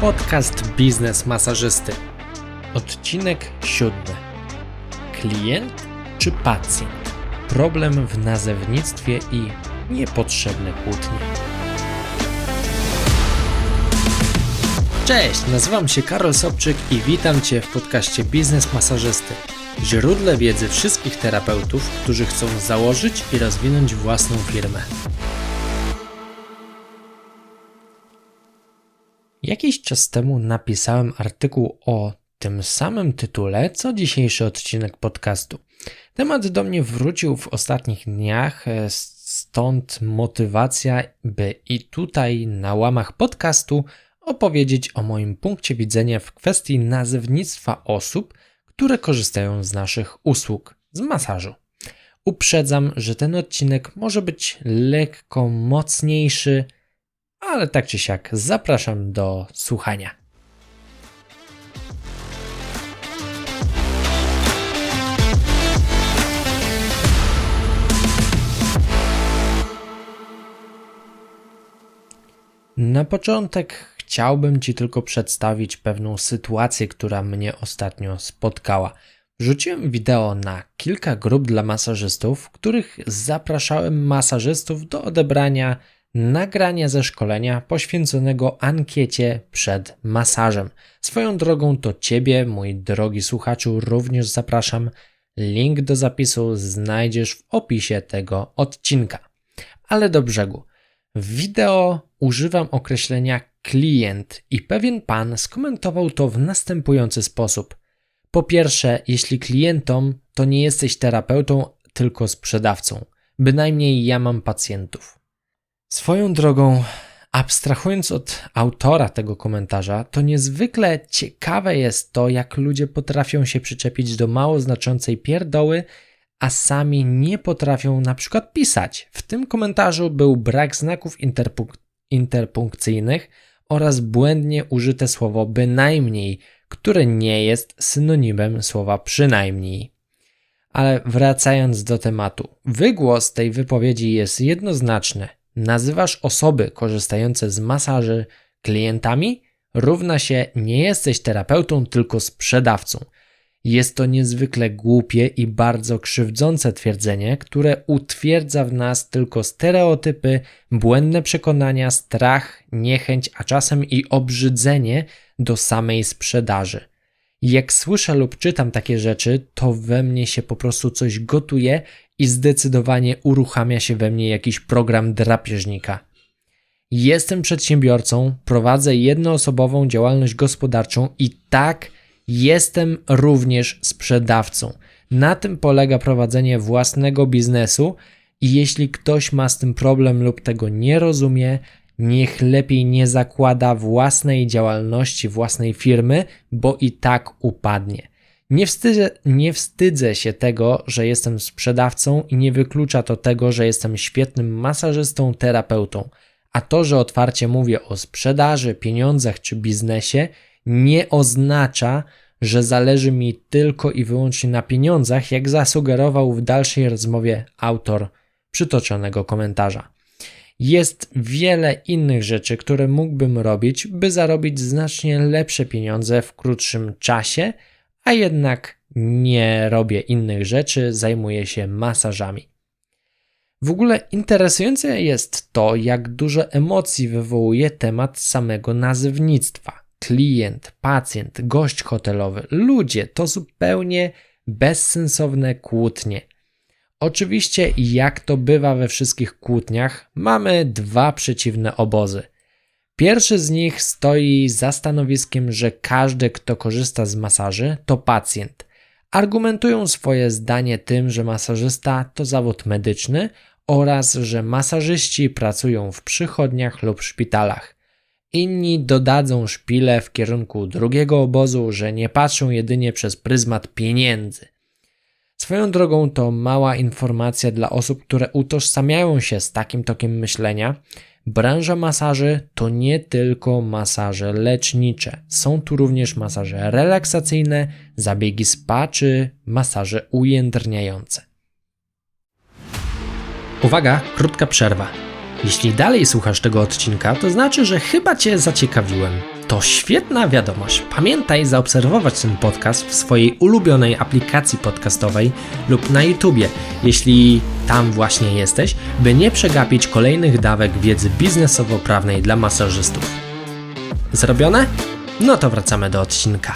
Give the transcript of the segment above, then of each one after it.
Podcast Biznes Masażysty. Odcinek siódmy. Klient czy pacjent? Problem w nazewnictwie i niepotrzebne kłótnie. Cześć, nazywam się Karol Sobczyk i witam Cię w podcaście Biznes Masażysty. Źródle wiedzy wszystkich terapeutów, którzy chcą założyć i rozwinąć własną firmę. Jakiś czas temu napisałem artykuł o tym samym tytule, co dzisiejszy odcinek podcastu. Temat do mnie wrócił w ostatnich dniach, e, stąd motywacja, by i tutaj na łamach podcastu opowiedzieć o moim punkcie widzenia w kwestii nazewnictwa osób, które korzystają z naszych usług z masażu. Uprzedzam, że ten odcinek może być lekko mocniejszy, ale tak czy siak zapraszam do słuchania. Na początek chciałbym Ci tylko przedstawić pewną sytuację, która mnie ostatnio spotkała. Wrzuciłem wideo na kilka grup dla masażystów, w których zapraszałem masażystów do odebrania nagrania ze szkolenia poświęconego ankiecie przed masażem. Swoją drogą to Ciebie, mój drogi słuchaczu, również zapraszam. Link do zapisu znajdziesz w opisie tego odcinka. Ale do brzegu. W wideo używam określenia klient i pewien pan skomentował to w następujący sposób. Po pierwsze, jeśli klientom, to nie jesteś terapeutą, tylko sprzedawcą. Bynajmniej ja mam pacjentów. Swoją drogą, abstrahując od autora tego komentarza, to niezwykle ciekawe jest to, jak ludzie potrafią się przyczepić do mało znaczącej pierdoły, a sami nie potrafią na przykład pisać. W tym komentarzu był brak znaków interpunk interpunkcyjnych oraz błędnie użyte słowo bynajmniej, które nie jest synonimem słowa przynajmniej. Ale wracając do tematu, wygłos tej wypowiedzi jest jednoznaczny nazywasz osoby korzystające z masaży klientami, równa się nie jesteś terapeutą, tylko sprzedawcą. Jest to niezwykle głupie i bardzo krzywdzące twierdzenie, które utwierdza w nas tylko stereotypy, błędne przekonania, strach, niechęć, a czasem i obrzydzenie do samej sprzedaży. Jak słyszę lub czytam takie rzeczy, to we mnie się po prostu coś gotuje i zdecydowanie uruchamia się we mnie jakiś program drapieżnika. Jestem przedsiębiorcą, prowadzę jednoosobową działalność gospodarczą i tak jestem również sprzedawcą. Na tym polega prowadzenie własnego biznesu i jeśli ktoś ma z tym problem lub tego nie rozumie, niech lepiej nie zakłada własnej działalności, własnej firmy, bo i tak upadnie. Nie wstydzę, nie wstydzę się tego, że jestem sprzedawcą i nie wyklucza to tego, że jestem świetnym masażystą, terapeutą. A to, że otwarcie mówię o sprzedaży, pieniądzach czy biznesie, nie oznacza, że zależy mi tylko i wyłącznie na pieniądzach, jak zasugerował w dalszej rozmowie autor przytoczonego komentarza. Jest wiele innych rzeczy, które mógłbym robić, by zarobić znacznie lepsze pieniądze w krótszym czasie, a jednak nie robię innych rzeczy, zajmuję się masażami. W ogóle interesujące jest to, jak dużo emocji wywołuje temat samego nazewnictwa. Klient, pacjent, gość hotelowy, ludzie to zupełnie bezsensowne kłótnie. Oczywiście, jak to bywa we wszystkich kłótniach, mamy dwa przeciwne obozy. Pierwszy z nich stoi za stanowiskiem, że każdy, kto korzysta z masaży, to pacjent. Argumentują swoje zdanie tym, że masażysta to zawód medyczny oraz że masażyści pracują w przychodniach lub szpitalach. Inni dodadzą szpilę w kierunku drugiego obozu, że nie patrzą jedynie przez pryzmat pieniędzy. Swoją drogą to mała informacja dla osób, które utożsamiają się z takim tokiem myślenia. Branża masaży to nie tylko masaże lecznicze. Są tu również masaże relaksacyjne, zabiegi spa czy masaże ujędrniające. Uwaga, krótka przerwa. Jeśli dalej słuchasz tego odcinka, to znaczy, że chyba Cię zaciekawiłem. To świetna wiadomość. Pamiętaj zaobserwować ten podcast w swojej ulubionej aplikacji podcastowej lub na YouTubie, jeśli tam właśnie jesteś, by nie przegapić kolejnych dawek wiedzy biznesowo-prawnej dla masażystów. Zrobione? No to wracamy do odcinka.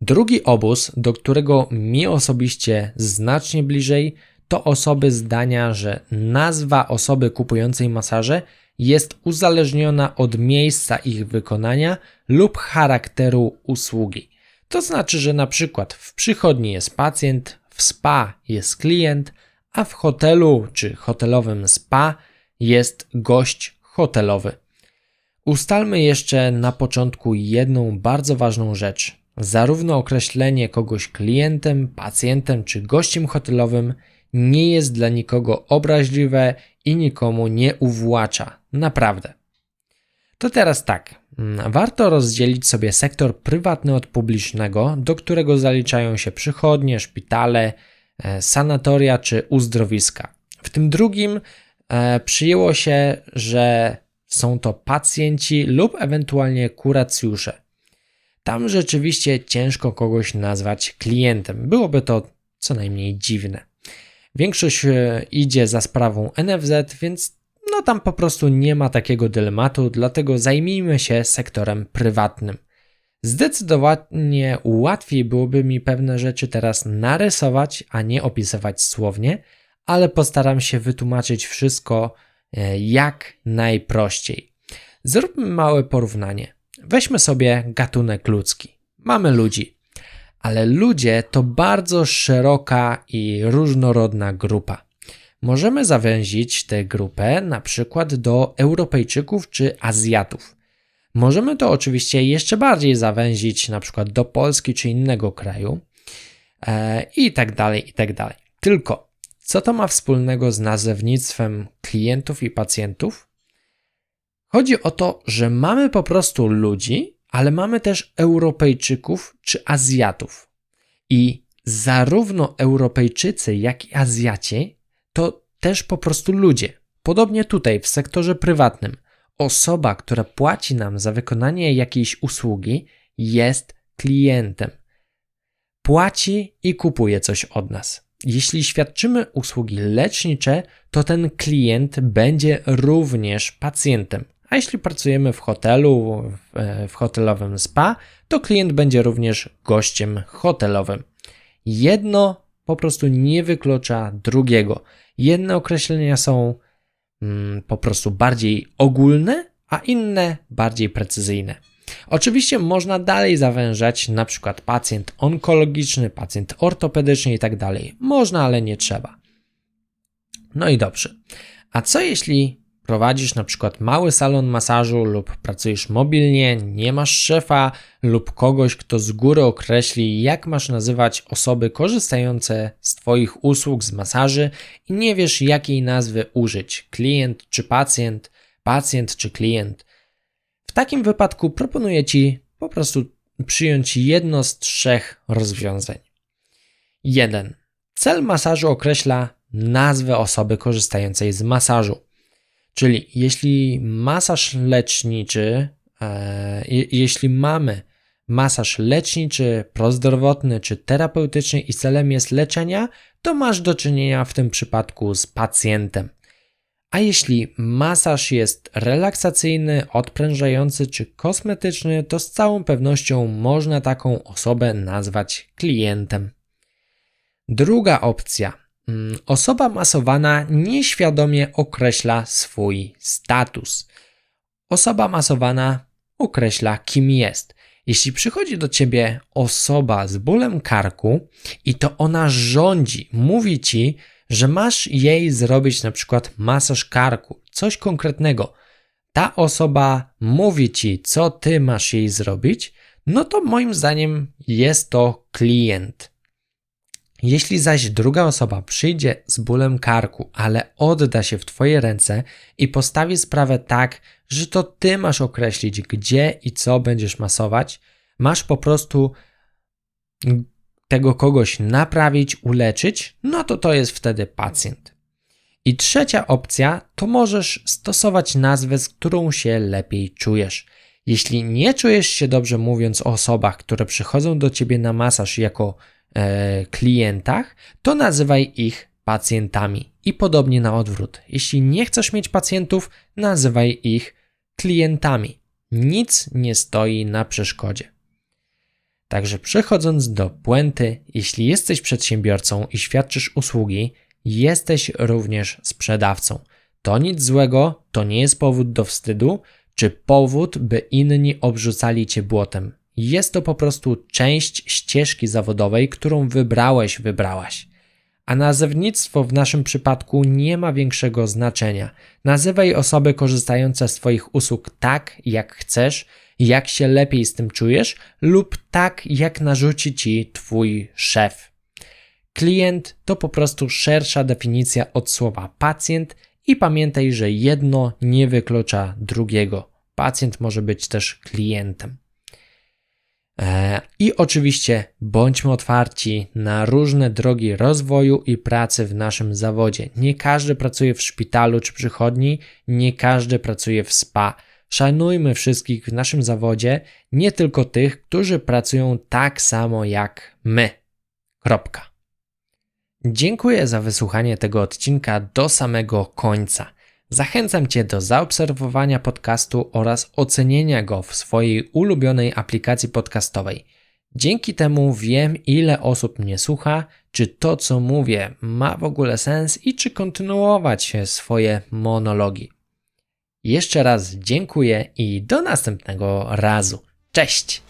Drugi obóz, do którego mi osobiście znacznie bliżej, to osoby zdania, że nazwa osoby kupującej masaże jest uzależniona od miejsca ich wykonania lub charakteru usługi. To znaczy, że na przykład w przychodni jest pacjent, w spa jest klient, a w hotelu czy hotelowym spa jest gość hotelowy. Ustalmy jeszcze na początku jedną bardzo ważną rzecz. Zarówno określenie kogoś klientem, pacjentem czy gościem hotelowym nie jest dla nikogo obraźliwe i nikomu nie uwłacza. Naprawdę. To teraz tak. Warto rozdzielić sobie sektor prywatny od publicznego, do którego zaliczają się przychodnie, szpitale, e, sanatoria czy uzdrowiska. W tym drugim e, przyjęło się, że są to pacjenci lub ewentualnie kuracjusze. Tam rzeczywiście ciężko kogoś nazwać klientem. Byłoby to co najmniej dziwne. Większość e, idzie za sprawą NFZ, więc no tam po prostu nie ma takiego dylematu, dlatego zajmijmy się sektorem prywatnym. Zdecydowanie łatwiej byłoby mi pewne rzeczy teraz narysować, a nie opisywać słownie, ale postaram się wytłumaczyć wszystko e, jak najprościej. Zróbmy małe porównanie. Weźmy sobie gatunek ludzki. Mamy ludzi, ale ludzie to bardzo szeroka i różnorodna grupa. Możemy zawęzić tę grupę na przykład do Europejczyków czy Azjatów. Możemy to oczywiście jeszcze bardziej zawęzić na przykład do Polski czy innego kraju e, i tak dalej, i tak dalej. Tylko, co to ma wspólnego z nazewnictwem klientów i pacjentów? Chodzi o to, że mamy po prostu ludzi, ale mamy też Europejczyków czy Azjatów. I zarówno Europejczycy, jak i Azjaci to też po prostu ludzie. Podobnie tutaj w sektorze prywatnym. Osoba, która płaci nam za wykonanie jakiejś usługi, jest klientem. Płaci i kupuje coś od nas. Jeśli świadczymy usługi lecznicze, to ten klient będzie również pacjentem. A jeśli pracujemy w hotelu, w hotelowym spa, to klient będzie również gościem hotelowym. Jedno po prostu nie wyklucza drugiego. Jedne określenia są mm, po prostu bardziej ogólne, a inne bardziej precyzyjne. Oczywiście można dalej zawężać, na przykład pacjent onkologiczny, pacjent ortopedyczny i tak dalej. Można, ale nie trzeba. No i dobrze. A co jeśli prowadzisz na przykład mały salon masażu lub pracujesz mobilnie, nie masz szefa lub kogoś, kto z góry określi, jak masz nazywać osoby korzystające z Twoich usług z masaży i nie wiesz, jakiej nazwy użyć klient czy pacjent, pacjent czy klient. W takim wypadku proponuję Ci po prostu przyjąć jedno z trzech rozwiązań. 1. Cel masażu określa nazwę osoby korzystającej z masażu. Czyli jeśli masaż leczniczy, e, jeśli mamy masaż leczniczy, prozdrowotny czy terapeutyczny i celem jest leczenia, to masz do czynienia w tym przypadku z pacjentem. A jeśli masaż jest relaksacyjny, odprężający czy kosmetyczny, to z całą pewnością można taką osobę nazwać klientem. Druga opcja osoba masowana nieświadomie określa swój status. Osoba masowana określa, kim jest. Jeśli przychodzi do ciebie osoba z bólem karku i to ona rządzi, mówi ci, że masz jej zrobić na przykład masaż karku, coś konkretnego, ta osoba mówi ci, co ty masz jej zrobić, no to moim zdaniem jest to klient. Jeśli zaś druga osoba przyjdzie z bólem karku, ale odda się w Twoje ręce i postawi sprawę tak, że to Ty masz określić, gdzie i co będziesz masować, masz po prostu tego kogoś naprawić, uleczyć, no to to jest wtedy pacjent. I trzecia opcja to możesz stosować nazwę, z którą się lepiej czujesz. Jeśli nie czujesz się dobrze mówiąc o osobach, które przychodzą do ciebie na masaż jako klientach, to nazywaj ich pacjentami. I podobnie na odwrót. Jeśli nie chcesz mieć pacjentów, nazywaj ich klientami. Nic nie stoi na przeszkodzie. Także przechodząc do puenty, jeśli jesteś przedsiębiorcą i świadczysz usługi, jesteś również sprzedawcą. To nic złego, to nie jest powód do wstydu, czy powód, by inni obrzucali cię błotem. Jest to po prostu część ścieżki zawodowej, którą wybrałeś, wybrałaś. A nazewnictwo w naszym przypadku nie ma większego znaczenia. Nazywaj osoby korzystające z Twoich usług tak, jak chcesz, jak się lepiej z tym czujesz, lub tak, jak narzuci Ci Twój szef. Klient to po prostu szersza definicja od słowa pacjent i pamiętaj, że jedno nie wyklucza drugiego. Pacjent może być też klientem. E, I oczywiście bądźmy otwarci na różne drogi rozwoju i pracy w naszym zawodzie. Nie każdy pracuje w szpitalu czy przychodni, nie każdy pracuje w spa. Szanujmy wszystkich w naszym zawodzie, nie tylko tych, którzy pracują tak samo jak my. Kropka. Dziękuję za wysłuchanie tego odcinka do samego końca. Zachęcam Cię do zaobserwowania podcastu oraz ocenienia go w swojej ulubionej aplikacji podcastowej. Dzięki temu wiem, ile osób mnie słucha, czy to, co mówię, ma w ogóle sens i czy kontynuować swoje monologi. Jeszcze raz dziękuję i do następnego razu. Cześć!